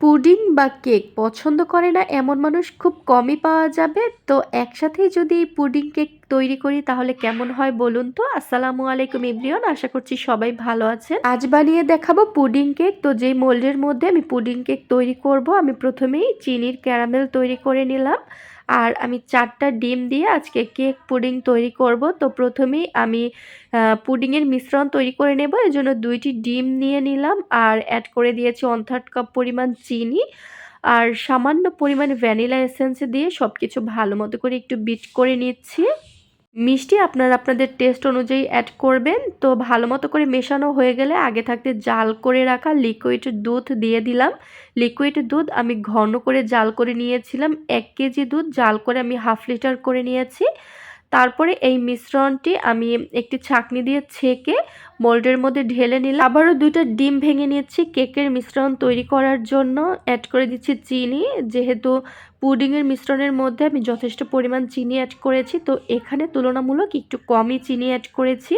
Pudding বা cake পছন্দ করে না, এমন মানুষ খুব কমই পাওয়া যাবে। তো একসাথেই যদি পুডিং কেক তৈরি করি, তাহলে কেমন হয় বলুন তো? আসসালামু আলাইকুম ইব্রিয়ন আশা করছি সবাই ভালো আছেন। আজ বানিয়ে দেখাবো পুডিং কেক। তো যেই মোল্ডের মধ্যে আমি পুডিং কেক তৈরি করব, আমি প্রথমেই চিনির ক্যারামেল তৈরি করে নিলাম। আর আমি চারটা ডিম দিয়ে আজকে কেক পুডিং তৈরি করব। তো প্রথমেই আমি পুডিংয়ের মিশ্রণ তৈরি করে নেব। এর জন্য দুইটি ডিম নিয়ে নিলাম আর অ্যাড করে দিয়েছি ওয়ান থার্ড কাপ পরিমাণ চিনি আর সামান্য পরিমাণ ভ্যানিলা এসেন্স দিয়ে সব কিছু ভালো মতো করে একটু বিট করে নিচ্ছি। মিষ্টি আপনারা আপনাদের টেস্ট অনুযায়ী অ্যাড করবেন। তো ভালো মতো করে মেশানো হয়ে গেলে আগে থাকতে জাল করে রাখা লিকুইড দুধ দিয়ে দিলাম। লিকুইড দুধ আমি ঘন করে জাল করে নিয়েছিলাম। এক কেজি দুধ জাল করে আমি হাফ লিটার করে নিয়েছি। তারপরে এই মিশ্রণটি আমি একটি ছাকনি দিয়ে ছেঁকে মোল্ডের মধ্যে ঢেলে নিলাম। আবারও দুইটা ডিম ভেঙে নিচ্ছি কেকের মিশ্রণ তৈরি করার জন্য। অ্যাড করে দিচ্ছি চিনি। যেহেতু পুডিংয়ের মিশ্রণের মধ্যে আমি যথেষ্ট পরিমাণ চিনি অ্যাড করেছি, তো এখানে তুলনামূলক একটু কমই চিনি অ্যাড করেছি।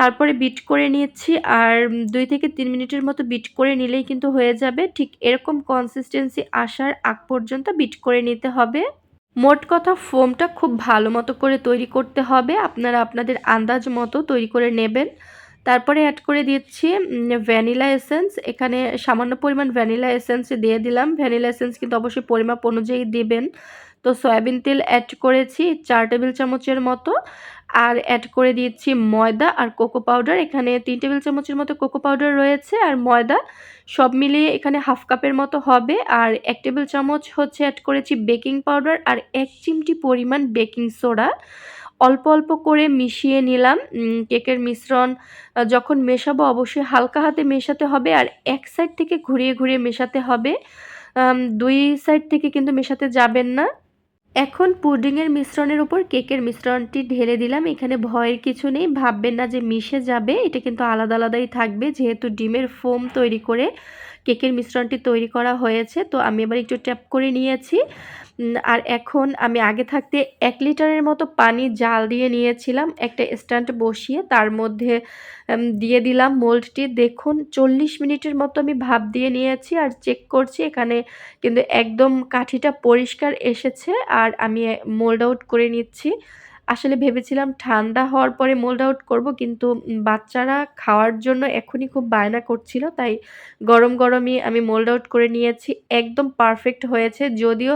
তারপরে বিট করে নিচ্ছি আর দুই থেকে তিন মিনিটের মতো বিট করে নিলেই কিন্তু হয়ে যাবে। ঠিক এরকম কনসিস্টেন্সি আসার আগ পর্যন্ত বিট করে নিতে হবে। মোট কথা ফোমটা খুব ভালো মতো করে তৈরি করতে হবে। আপনারা আপনাদের আন্দাজ মতো তৈরি করে নেবেন। তারপরে অ্যাড করে দিচ্ছি ভ্যানিলা এসেন্স এখানে সামান্য পরিমাণ ভ্যানিলা এসেন্স দিয়ে দিলাম। ভ্যানিলা এসেন্স কিন্তু অবশ্যই পরিমাপ অনুযায়ী দিবেন। তো সয়াবিন তেল অ্যাড করেছি চার টেবিল চামচের মতো। আর অ্যাড করে দিচ্ছি ময়দা আর কোকো পাউডার এখানে তিন টেবিল চামচের মতো কোকো পাউডার রয়েছে। আর ময়দা সব মিলিয়ে এখানে হাফ কাপের মতো হবে। আর এক টেবিল চামচ হচ্ছে অ্যাড করেছি বেকিং পাউডার আর এক চিমটি পরিমাণ বেকিং সোডা অল্প অল্প করে মিশিয়ে নিলাম। কেকের মিশ্রণ যখন মেশাবো অবশ্যই হালকা হাতে মেশাতে হবে আর এক সাইড থেকে ঘুরিয়ে ঘুরিয়ে মেশাতে হবে। দুই সাইড থেকে কিন্তু মেশাতে যাবেন না। এখন পুডিংয়ের মিশ্রণের উপর কেকের মিশ্রণটি ঢেলে দিলাম। এখানে ভয়ের কিছু নেই, ভাববেন না যে মিশে যাবে, এটা কিন্তু আলাদা আলাদাই থাকবে। যেহেতু ডিমের ফোম তৈরি করে কেকের মিশ্রণটি তৈরি করা হয়েছে, তো আমি এবার একটু ট্যাপ করে নিয়েছি। আর এখন আমি আগে থাকতে এক লিটারের মতো পানি জাল দিয়ে নিয়েছিলাম, একটা স্ট্যান্ড বসিয়ে তার মধ্যে দিয়ে দিলাম মোল্ডটি। দেখুন, চল্লিশ মিনিটের মতো আমি ভাপ দিয়ে নিয়েছি আর চেক করছি এখানে কিন্তু একদম কাঠিটা পরিষ্কার এসেছে আর আমি মোল্ড আউট করে নিচ্ছি। আসলে ভেবেছিলাম ঠান্ডা হওয়ার পরে মোল্ড আউট করব, কিন্তু বাচ্চারা খাওয়ার জন্য এখনই খুব বায়না করছিল, তাই গরম গরমই আমি মোল্ড আউট করে নিয়েছি। একদম পারফেক্ট হয়েছে, যদিও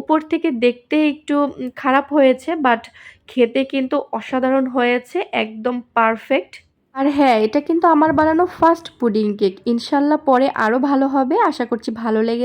উপর থেকে দেখতে একটু খারাপ হয়েছে বাট খেতে কিন্তু অসাধারণ হয়েছে, একদম পারফেক্ট আর হ্যাঁ এটা কিন্তু আমার বানানো ফার্স্ট পুডিং কেক ইনশাল্লাহ পরে আরও ভালো হবে, আশা করছি ভালো লেগে